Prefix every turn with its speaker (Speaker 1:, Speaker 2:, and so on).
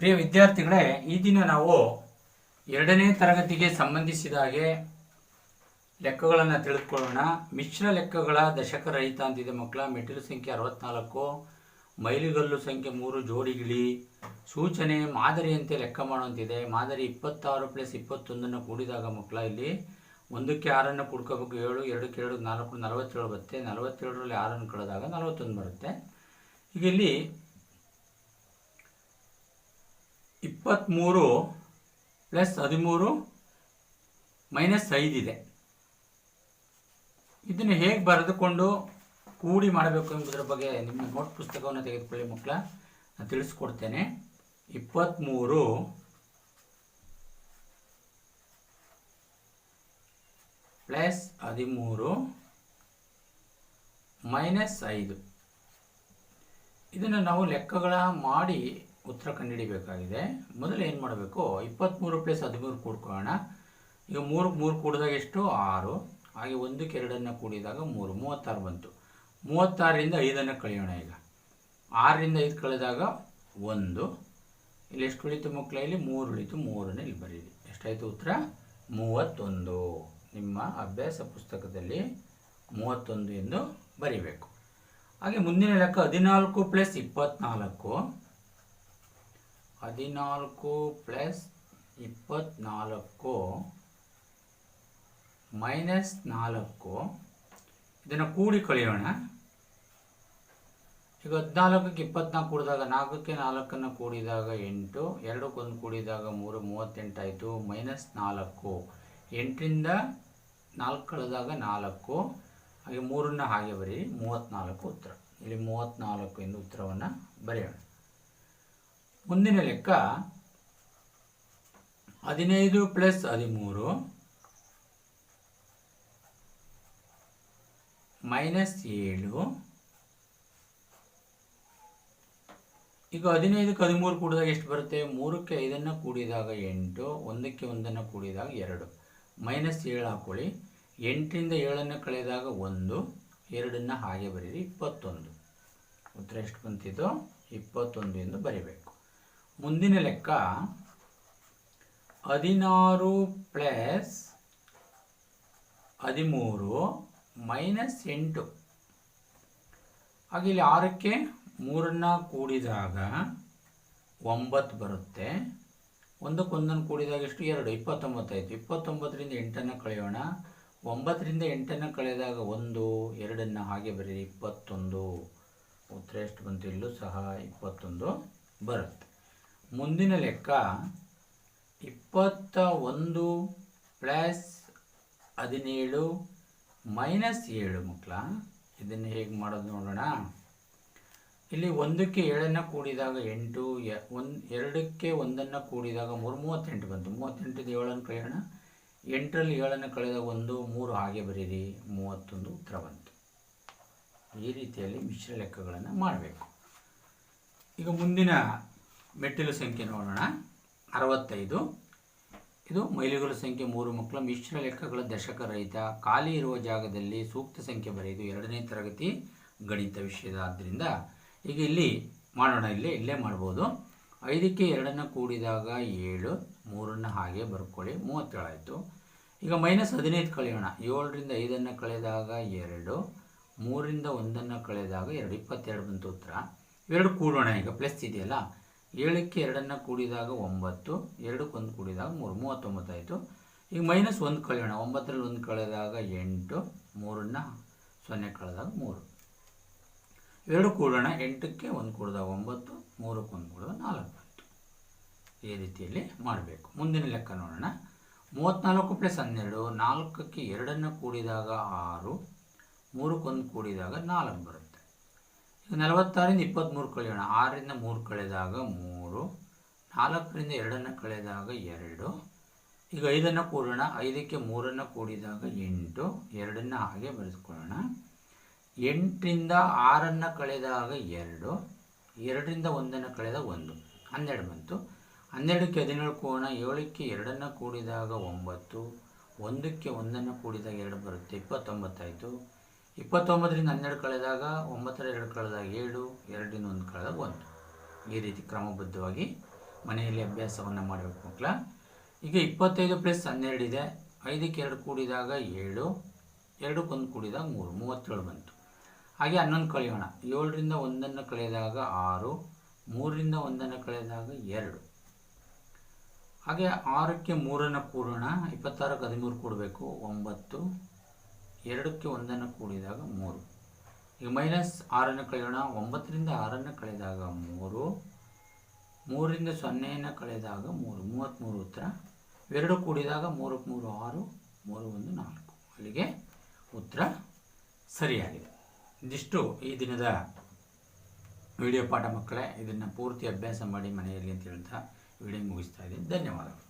Speaker 1: ಪ್ರಿಯ ವಿದ್ಯಾರ್ಥಿಗಳೇ, ಈ ದಿನ ನಾವು ಎರಡನೇ ತರಗತಿಗೆ ಸಂಬಂಧಿಸಿದ ಹಾಗೆ ಲೆಕ್ಕಗಳನ್ನು ತಿಳಿದುಕೊಳ್ಳೋಣ ಮಿಶ್ರ ಲೆಕ್ಕಗಳ ದಶಕ ರಹಿತ ಅಂತಿದೆ ಮಕ್ಕಳ. ಮೆಟ್ಟಿಲು ಸಂಖ್ಯೆ ಅರವತ್ನಾಲ್ಕು, ಮೈಲಿಗಲ್ಲು ಸಂಖ್ಯೆ ಮೂರು, ಜೋಡಿಗಿಳಿ, ಸೂಚನೆ, ಮಾದರಿಯಂತೆ ಲೆಕ್ಕ ಮಾಡುವಂತಿದೆ. ಮಾದರಿ ಇಪ್ಪತ್ತಾರು ಪ್ಲಸ್ ಇಪ್ಪತ್ತೊಂದನ್ನು ಕೂಡಿದಾಗ ಮಕ್ಕಳ ಇಲ್ಲಿ ಒಂದಕ್ಕೆ ಆರನ್ನು ಕುಡ್ಕೋಬೇಕು ಏಳು, ಎರಡಕ್ಕೆ ಎರಡು, ನಾಲ್ಕು, ನಲವತ್ತೇಳು ಬರುತ್ತೆ. ನಲವತ್ತೇಳರಲ್ಲಿ ಆರನ್ನು ಕಳೆದಾಗ ನಲವತ್ತೊಂದು ಬರುತ್ತೆ. ಈಗ ಇಲ್ಲಿ ಇಪ್ಪತ್ತ್ಮೂರು ಪ್ಲಸ್ ಹದಿಮೂರು ಮೈನಸ್ ಐದಿದೆ ಇದನ್ನು ಹೇಗೆ ಬರೆದುಕೊಂಡು ಕೂಡಿ ಮಾಡಬೇಕು ಎಂಬುದರ ಬಗ್ಗೆ ನಿಮ್ಮ ನೋಟ್ ಪುಸ್ತಕವನ್ನು ತೆಗೆದುಕೊಳ್ಳಿ ಮಕ್ಕಳ. ನಾನು ತಿಳಿಸ್ಕೊಡ್ತೇನೆ. ಇಪ್ಪತ್ತ್ಮೂರು ಪ್ಲಸ್ ಹದಿಮೂರು ಮೈನಸ್ ಐದು. ಇದನ್ನು ನಾವು ಲೆಕ್ಕಗಳ ಮಾಡಿ ಉತ್ತರ ಕಂಡುಹಿಡಿಬೇಕಾಗಿದೆ. ಮೊದಲು ಏನು ಮಾಡಬೇಕು? ಇಪ್ಪತ್ತ್ಮೂರು ಪ್ಲಸ್ ಹದಿಮೂರು ಕೂಡ್ಕೊಳ್ಳೋಣ. ಈಗ ಮೂರು ಮೂರು ಕೂಡಿದಾಗ ಎಷ್ಟು? ಆರು. ಹಾಗೆ ಒಂದಕ್ಕೆ ಎರಡನ್ನು ಕೂಡಿದಾಗ ಮೂರು. ಮೂವತ್ತಾರು ಬಂತು. ಮೂವತ್ತಾರರಿಂದ ಐದನ್ನು ಕಳೆಯೋಣ ಈಗ. ಆರರಿಂದ ಐದು ಕಳೆದಾಗ ಒಂದು. ಇಲ್ಲಿ ಎಷ್ಟು ಉಳಿತು ಮಕ್ಕಳಲ್ಲಿ ಮೂರು ಉಳಿತು ಮೂರನ್ನು ಇಲ್ಲಿ ಬರೀರಿ ಎಷ್ಟಾಯಿತು ಉತ್ತರ? ಮೂವತ್ತೊಂದು. ನಿಮ್ಮ ಅಭ್ಯಾಸ ಪುಸ್ತಕದಲ್ಲಿ ಮೂವತ್ತೊಂದು ಎಂದು ಬರೀಬೇಕು. ಹಾಗೆ ಮುಂದಿನ ಲೆಕ್ಕ ಹದಿನಾಲ್ಕು ಪ್ಲಸ್ ಇಪ್ಪತ್ನಾಲ್ಕು. ಹದಿನಾಲ್ಕು ಪ್ಲಸ್ ಇಪ್ಪತ್ತ್ನಾಲ್ಕು ಮೈನಸ್ ನಾಲ್ಕು. ಇದನ್ನು ಕೂಡಿ ಕಳೆಯೋಣ. ಈಗ ಹದಿನಾಲ್ಕಕ್ಕೆ ಇಪ್ಪತ್ನಾಲ್ಕು ಕೂಡಿದಾಗ ನಾಲ್ಕಕ್ಕೆ ನಾಲ್ಕನ್ನು ಕೂಡಿದಾಗ ಎಂಟು, ಎರಡಕ್ಕೊಂದು ಕೂಡಿದಾಗ ಮೂರು ಮೂವತ್ತೆಂಟಾಯಿತು ಮೈನಸ್ ನಾಲ್ಕು. ಎಂಟರಿಂದ ನಾಲ್ಕು ಕಳೆದಾಗ ನಾಲ್ಕು. ಹಾಗೆ ಮೂರನ್ನು ಹಾಗೆ ಬರೀ ಮೂವತ್ತ್ನಾಲ್ಕು ಉತ್ತರ. ಇಲ್ಲಿ ಮೂವತ್ತ್ನಾಲ್ಕು ಎಂದು ಉತ್ತರವನ್ನು ಬರೆಯೋಣ. ಮುಂದಿನ ಲೆಕ್ಕ ಹದಿನೈದು ಪ್ಲಸ್ ಹದಿಮೂರು ಮೈನಸ್ ಏಳು. ಈಗ ಹದಿನೈದಕ್ಕೆ ಹದಿಮೂರು ಕೂಡಿದಾಗ ಎಷ್ಟು ಬರುತ್ತೆ? ಮೂರಕ್ಕೆ ಐದನ್ನು ಕೂಡಿದಾಗ ಎಂಟು, ಒಂದಕ್ಕೆ ಒಂದನ್ನು ಕೂಡಿದಾಗ ಎರಡು. ಮೈನಸ್ ಏಳು ಹಾಕೊಳ್ಳಿ. ಎಂಟರಿಂದ ಏಳನ್ನು ಕಳೆದಾಗ ಒಂದು, ಎರಡನ್ನು ಹಾಗೆ ಬರೀರಿ ಇಪ್ಪತ್ತೊಂದು. ಉತ್ತರ ಎಷ್ಟು ಬಂತಿದ್ದು ಇಪ್ಪತ್ತೊಂದು ಎಂದು ಬರೀಬೇಕು. ಮುಂದಿನ ಲೆಕ್ಕ ಹದಿನಾರು ಪ್ಲಸ್ ಹದಿಮೂರು ಮೈನಸ್ ಎಂಟು. ಹಾಗೆ ಇಲ್ಲಿ ಆರಕ್ಕೆ ಮೂರನ್ನ ಕೂಡಿದಾಗ ಒಂಬತ್ತು ಬರುತ್ತೆ. ಒಂದಕ್ಕೊಂದನ್ನು ಕೂಡಿದಾಗ ಎಷ್ಟು? ಎರಡು ಇಪ್ಪತ್ತೊಂಬತ್ತಾಯಿತು ಇಪ್ಪತ್ತೊಂಬತ್ತರಿಂದ ಎಂಟನ್ನು ಕಳೆಯೋಣ. ಒಂಬತ್ತರಿಂದ ಎಂಟನ್ನು ಕಳೆದಾಗ ಒಂದು, ಎರಡನ್ನು ಹಾಗೆ ಬರೀರಿ ಇಪ್ಪತ್ತೊಂದು. ಉತ್ತರ ಎಷ್ಟು ಬಂತು? ಇಲ್ಲೂ ಸಹ ಇಪ್ಪತ್ತೊಂದು ಬರುತ್ತೆ. ಮುಂದಿನ ಲೆಕ್ಕ ಇಪ್ಪತ್ತ ಒಂದು ಪ್ಲಸ್ ಹದಿನೇಳು ಮೈನಸ್ ಏಳು ಮಕ್ಕಳ. ಇದನ್ನು ಹೇಗೆ ಮಾಡೋದು ನೋಡೋಣ. ಇಲ್ಲಿ ಒಂದಕ್ಕೆ ಏಳನ್ನು ಕೂಡಿದಾಗ ಎಂಟು ಒಂದು, ಎರಡಕ್ಕೆ ಒಂದನ್ನು ಕೂಡಿದಾಗ ಮೂರು, ಮೂವತ್ತೆಂಟು ಬಂತು. ಮೂವತ್ತೆಂಟು ಏಳನ್ನು ಕಳೆಯೋಣ. ಎಂಟರಲ್ಲಿ ಏಳನ್ನು ಕಳೆದ ಒಂದು, ಮೂರು ಹಾಗೆ ಬರೀರಿ ಮೂವತ್ತೊಂದು ಉತ್ತರ ಬಂತು. ಈ ರೀತಿಯಲ್ಲಿ ಮಿಶ್ರ ಲೆಕ್ಕಗಳನ್ನು ಮಾಡಬೇಕು. ಈಗ ಮುಂದಿನ ಮೆಟ್ಟಿಲು ಸಂಖ್ಯೆ ನೋಡೋಣ. ಅರವತ್ತೈದು. ಇದು ಮೈಲಿಗಳ ಸಂಖ್ಯೆ ಮೂರು ಮಕ್ಕಳ ಮಿಶ್ರ ಲೆಕ್ಕಗಳ ದಶಕ ರಹಿತ, ಖಾಲಿ ಇರುವ ಜಾಗದಲ್ಲಿ ಸೂಕ್ತ ಸಂಖ್ಯೆ ಬರೆಯುವುದು ಎರಡನೇ ತರಗತಿ ಗಣಿತ ವಿಷಯದ. ಆದ್ದರಿಂದ ಈಗ ಇಲ್ಲಿ ಮಾಡೋಣ, ಇಲ್ಲಿ, ಇಲ್ಲೇ ಮಾಡ್ಬೋದು. ಐದಕ್ಕೆ ಎರಡನ್ನು ಕೂಡಿದಾಗ ಏಳು, ಮೂರನ್ನು ಹಾಗೆ ಬರ್ಕೊಳ್ಳಿ, ಮೂವತ್ತೇಳಾಯಿತು. ಈಗ ಮೈನಸ್ ಹದಿನೈದು ಕಳೆಯೋಣ. ಏಳರಿಂದ ಐದನ್ನು ಕಳೆದಾಗ ಎರಡು ಮೂರಿಂದ ಒಂದನ್ನು ಕಳೆದಾಗ ಎರಡು ಇಪ್ಪತ್ತೆರಡು ಬಂತು ಉತ್ತರ. ಇವೆರಡು ಕೂಡೋಣ ಈಗ, ಪ್ಲಸ್ ಇದೆಯಲ್ಲ? ಏಳಕ್ಕೆ ಎರಡನ್ನು ಕೂಡಿದಾಗ ಒಂಬತ್ತು, ಎರಡಕ್ಕೆ ಒಂದು ಕೂಡಿದಾಗ ಮೂರು, ಮೂವತ್ತೊಂಬತ್ತಾಯಿತು. ಈಗ ಮೈನಸ್ ಒಂದು ಕಳೆಯೋಣ. ಒಂಬತ್ತರಲ್ಲಿ ಒಂದು ಕಳೆದಾಗ ಎಂಟು, ಮೂರನ್ನ ಸೊನ್ನೆ ಕಳೆದಾಗ ಮೂರು. ಎರಡು ಕೂಡೋಣ. ಎಂಟಕ್ಕೆ ಒಂದು ಕೂಡಿದಾಗ ಒಂಬತ್ತು, ಮೂರಕ್ಕೆ ಒಂದು ಕೂಡಿದಾಗ ನಾಲ್ಕು. ಬಂತು ಈ ರೀತಿಯಲ್ಲಿ ಮಾಡಬೇಕು. ಮುಂದಿನ ಲೆಕ್ಕ ನೋಡೋಣ. ಮೂವತ್ತ್ನಾಲ್ಕು ಪ್ಲಸ್ ಹನ್ನೆರಡು, ನಾಲ್ಕಕ್ಕೆ ಎರಡನ್ನು ಕೂಡಿದಾಗ ಆರು ಮೂರಕ್ಕೊಂದು ಕೂಡಿದಾಗ ನಾಲ್ಕು ಬರುತ್ತೆ. ಈಗ ನಲವತ್ತಾರರಿಂದ ಇಪ್ಪತ್ತ್ಮೂರು ಕಳೆಯೋಣ. ಆರರಿಂದ ಮೂರು ಕಳೆದಾಗ ಮೂರು, ನಾಲ್ಕರಿಂದ ಎರಡನ್ನು ಕಳೆದಾಗ ಎರಡು, ಈಗ ಐದನ್ನು ಕೂಡೋಣ ಐದಕ್ಕೆ ಮೂರನ್ನು ಕೂಡಿದಾಗ ಎಂಟು, ಎರಡನ್ನು ಹಾಗೆ ಬರೆದುಕೊಳ್ಳೋಣ. ಎಂಟರಿಂದ ಆರನ್ನು ಕಳೆದಾಗ ಎರಡು, ಎರಡರಿಂದ ಒಂದನ್ನು ಕಳೆದಾಗ ಒಂದು. ಹನ್ನೆರಡು ಬಂತು. ಹನ್ನೆರಡಕ್ಕೆ ಹದಿನೇಳು ಕೋಣ ಏಳಕ್ಕೆ ಎರಡನ್ನು ಕೂಡಿದಾಗ ಒಂಬತ್ತು, ಒಂದಕ್ಕೆ ಒಂದನ್ನು ಕೂಡಿದಾಗ ಎರಡು ಬರುತ್ತೆ. ಇಪ್ಪತ್ತೊಂಬತ್ತಾಯಿತು. ಇಪ್ಪತ್ತೊಂಬತ್ತರಿಂದ ಹನ್ನೆರಡು ಕಳೆದಾಗ ಒಂಬತ್ತರ ಎರಡು ಕಳೆದಾಗ ಏಳು ಎರಡಿನ ಒಂದು ಕಳೆದಾಗ ಒಂದು. ಈ ರೀತಿ ಕ್ರಮಬದ್ಧವಾಗಿ ಮನೆಯಲ್ಲಿ ಅಭ್ಯಾಸವನ್ನು ಮಾಡಬೇಕು ಮಕ್ಕಳ. ಈಗ ಇಪ್ಪತ್ತೈದು ಪ್ಲಸ್ ಹನ್ನೆರಡು ಇದೆ. ಐದಕ್ಕೆ ಎರಡು ಕೂಡಿದಾಗ ಏಳು ಎರಡಕ್ಕೊಂದು ಕೂಡಿದಾಗ ಮೂರು, ಮೂವತ್ತೇಳು ಬಂತು. ಹಾಗೆ ಹನ್ನೊಂದು ಕಳೆಯೋಣ. ಏಳರಿಂದ ಒಂದನ್ನು ಕಳೆದಾಗ ಆರು, ಮೂರರಿಂದ ಒಂದನ್ನು ಕಳೆದಾಗ ಎರಡು. ಹಾಗೆ ಆರಕ್ಕೆ ಮೂರನ್ನು ಕೂಡೋಣ. ಇಪ್ಪತ್ತಾರಕ್ಕೆ ಹದಿಮೂರು ಕೂಡಬೇಕು. ಒಂಬತ್ತು ಎರಡಕ್ಕೆ ಒಂದನ್ನು ಕೂಡಿದಾಗ ಮೂರು. ಈಗ ಮೈನಸ್ ಆರನ್ನು ಕಳೆಯೋಣ. ಒಂಬತ್ತರಿಂದ ಆರನ್ನು ಕಳೆದಾಗ ಮೂರು. ಮೂರರಿಂದ ಸೊನ್ನೆಯನ್ನು ಕಳೆದಾಗ ಮೂರು. ಮೂವತ್ತ್ಮೂರು ಉತ್ತರ. ಎರಡು ಕೂಡಿದಾಗ ಮೂರಕ್ಕೆ ಮೂರು ಆರು. ಮೂರು ಒಂದು ನಾಲ್ಕು. ಅಲ್ಲಿಗೆ ಉತ್ತರ ಸರಿಯಾಗಿದೆ. ಇದಿಷ್ಟು ಈ ದಿನದ ವಿಡಿಯೋ ಪಾಠ ಮಕ್ಕಳೇ. ಇದನ್ನು ಪೂರ್ತಿ ಅಭ್ಯಾಸ ಮಾಡಿ ಮನೆಯಲ್ಲಿ ಅಂತ ಹೇಳ್ತಾ ವಿಡಿಯೋ ಮುಗಿಸ್ತಾ ಇದ್ದೀನಿ. ಧನ್ಯವಾದಗಳು.